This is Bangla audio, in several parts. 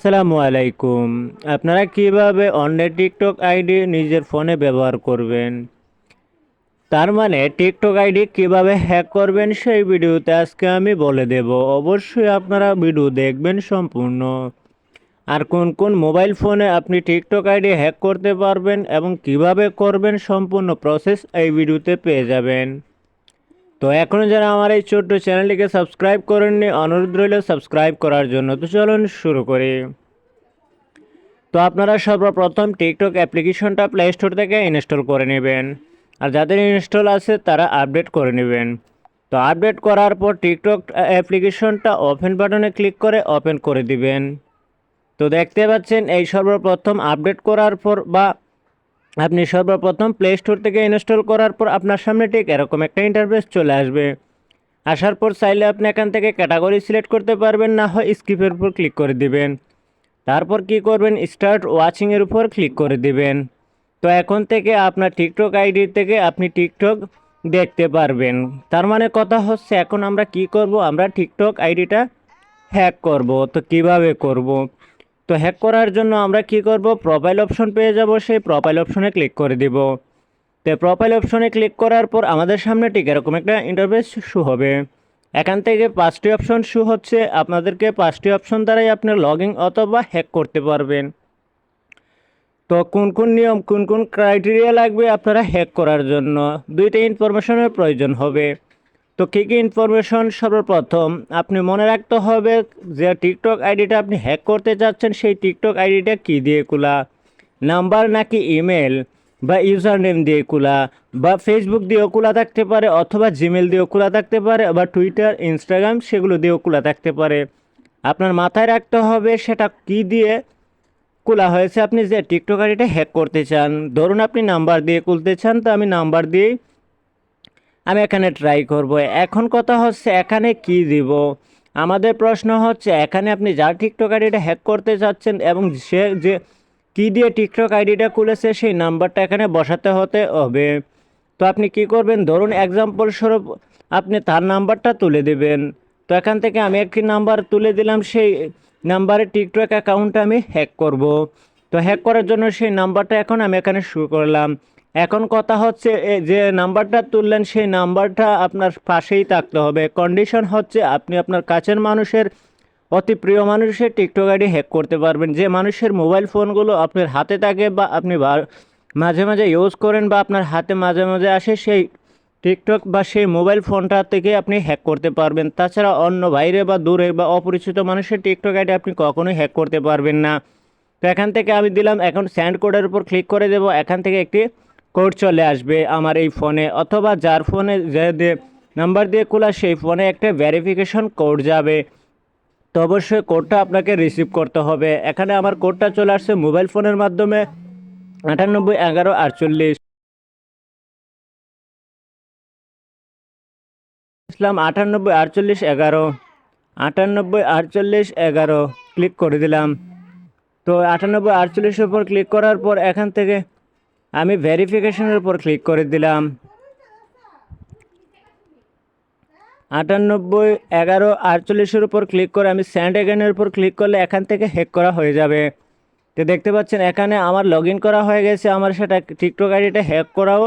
আসসালামু আলাইকুম। আপনারা কীভাবে অন্যের টিকটক আইডি নিজের ফোনে ব্যবহার করবেন? তার মানে টিকটক আইডি কীভাবে হ্যাক করবেন সেই ভিডিওতে আজকে আমি বলে দেব। অবশ্যই আপনারা ভিডিও দেখবেন সম্পূর্ণ। আর কোন কোন মোবাইল ফোনে আপনি টিকটক আইডি হ্যাক করতে পারবেন এবং কীভাবে করবেন সম্পূর্ণ প্রসেস এই ভিডিওতে পেয়ে যাবেন। তো এখনও যারা আমার এই ছোট্ট চ্যানেলটিকে সাবস্ক্রাইব করেননি, অনুরোধ রইল সাবস্ক্রাইব করার জন্য। তো চলুন শুরু করি। তো আপনারা সর্বপ্রথম টিকটক অ্যাপ্লিকেশনটা প্লে স্টোর থেকে ইনস্টল করে নেবেন। আর যাদের ইনস্টল আছে, তারা আপডেট করে নেবেন। তো আপডেট করার পর টিকটক অ্যাপ্লিকেশনটা ওপেন বাটনে ক্লিক করে ওপেন করে দিবেন। তো দেখতে পাচ্ছেন, এই সর্বপ্রথম আপডেট করার পর বা আপনি সর্বপ্রথম প্লে স্টোর থেকে ইনস্টল করার পর আপনার সামনে ঠিক এরকম একটা ইন্টারফেস চলে আসবে। আসার পর চাইলে আপনি এখান থেকে ক্যাটাগরি সিলেক্ট করতে পারবেন, না হয় স্কিপের উপর ক্লিক করে দিবেন। তারপর কি করবেন? স্টার্ট ওয়াচিংয়ের উপর ক্লিক করে দিবেন। তো এখন থেকে আপনার টিকটক আইডি থেকে আপনি টিকটক দেখতে পারবেন। তার মানে কথা হচ্ছে, এখন আমরা কি করব? আমরা টিকটক আইডিটা হ্যাক করব। তো কীভাবে করব? তো হ্যাক করার জন্য আমরা কি করব? প্রোফাইল অপশন পেয়ে যাব, সেই প্রোফাইল অপশনে ক্লিক করে দিব। তো প্রোফাইল অপশনে ক্লিক করার পর আমাদের সামনে ঠিক এরকম একটা ইন্টারফেস শু হবে। এখান থেকে পাঁচটি অপশন শু হচ্ছে, আপনাদেরকে পাঁচটি অপশন দ্বারাই আপনি লগ ইন অথবা হ্যাক করতে পারবেন। তো কোন কোন নিয়ম, কোন কোন ক্রাইটেরিয়া লাগবে আপনারা হ্যাক করার জন্য? দুইটা ইনফরমেশনের প্রয়োজন হবে। তো কী কী ইনফরমেশন সর্বপ্রথম আপনি মনে রাখতে হবে যে টিকটক আইডিটা আপনি হ্যাক করতে চাচ্ছেন, সেই টিকটক আইডিটা কী দিয়ে খোলা? নাম্বার নাকি ইমেল বা ইউজার নেম দিয়ে খোলা বা ফেসবুক দিয়েও খোলা থাকতে পারে অথবা জিমেল দিয়েও খোলা থাকতে পারে বা টুইটার ইনস্টাগ্রাম সেগুলো দিয়েও খোলা থাকতে পারে। আপনার মাথায় রাখতে হবে সেটা কি দিয়ে খোলা হয়েছে আপনি যে টিকটক আইডিটা হ্যাক করতে চান। ধরুন আপনি নাম্বার দিয়ে খুলতে চান, তো আমি নাম্বার দিয়েই আমি এখানে ট্রাই করব। এখন কথা হচ্ছে, এখানে কি দিব? আমাদের প্রশ্ন হচ্ছে, এখানে আপনি যার টিকটক আইডিটা হ্যাক করতে চাচ্ছেন এবং সে যে কি দিয়ে টিকটক আইডিটা খুলেছে, সেই নাম্বারটা এখানে বসাতে হতে হবে। তো আপনি কি করবেন? ধরুন এক্সাম্পল স্বরূপ আপনি তার নাম্বারটা তুলে দেবেন। তো এখান থেকে আমি একটি নাম্বার তুলে দিলাম, সেই নাম্বারে টিকটক অ্যাকাউন্টটা আমি হ্যাক করব। তো হ্যাক করার জন্য সেই নাম্বারটা এখন আমি এখানে শুরু করলাম। এখন কথা হচ্ছে যে নাম্বারটা তুললেন সেই নাম্বারটা আপনার পাশেই থাকতে হবে। কন্ডিশন হচ্ছে, আপনি আপনার কাছের মানুষের, অতি প্রিয় মানুষের টিকটক আইডি হ্যাক করতে পারবেন। যে মানুষের মোবাইল ফোনগুলো আপনার হাতে থাকে বা আপনি মাঝে মাঝে ইউজ করেন বা আপনার হাতে মাঝে মাঝে আসে, সেই টিকটক বা সেই মোবাইল ফোনটা থেকে আপনি হ্যাক করতে পারবেন। তাছাড়া অন্য বাইরে বা দূরে বা অপরিচিত মানুষের টিকটক আইডি আপনি কখনোই হ্যাক করতে পারবেন না। তো এখান থেকে আমি দিলাম, এখন স্যান্ড কোডের উপর ক্লিক করে দেব। এখান থেকে একটি কোড চলে আসবে আমার এই ফোনে, অথবা যার ফোনে যে নাম্বার দিয়ে খোলা সেই ফোনে একটা ভেরিফিকেশন কোড যাবে। তো অবশ্যই কোডটা আপনাকে রিসিভ করতে হবে। এখানে আমার কোডটা চলে আসছে মোবাইল ফোনের মাধ্যমে, আটানব্বই, এগারো, আটচল্লিশ। ইসলাম, আটানব্বই, আটচল্লিশ, এগারো। আটানব্বই, আটচল্লিশ, এগারো ক্লিক করে দিলাম। তো আটানব্বই, আটচল্লিশের উপর ক্লিক করার পর এখান থেকে আমি ভেরিফিকেশনের উপর ক্লিক করে দিলাম। আটানব্বই, এগারো, আটচল্লিশের উপর ক্লিক করে আমি স্যান্ড এগেনের উপর ক্লিক করলে এখান থেকে হ্যাক করা হয়ে যাবে। তো দেখতে পাচ্ছেন, এখানে আমার লগ করা হয়ে গেছে, আমার সেটা টিকটক আইডিটা হ্যাক করাও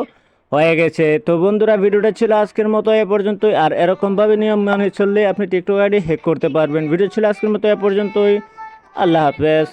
হয়ে গেছে। তো বন্ধুরা, ভিডিওটা ছিল আজকের মতো এ পর্যন্তই, আর এরকমভাবে নিয়ম মানে চললে আপনি টিকটক আইডি হ্যাক করতে পারবেন। ভিডিও ছিল আজকের মতো এ পর্যন্তই, আল্লাহ হাফেজ।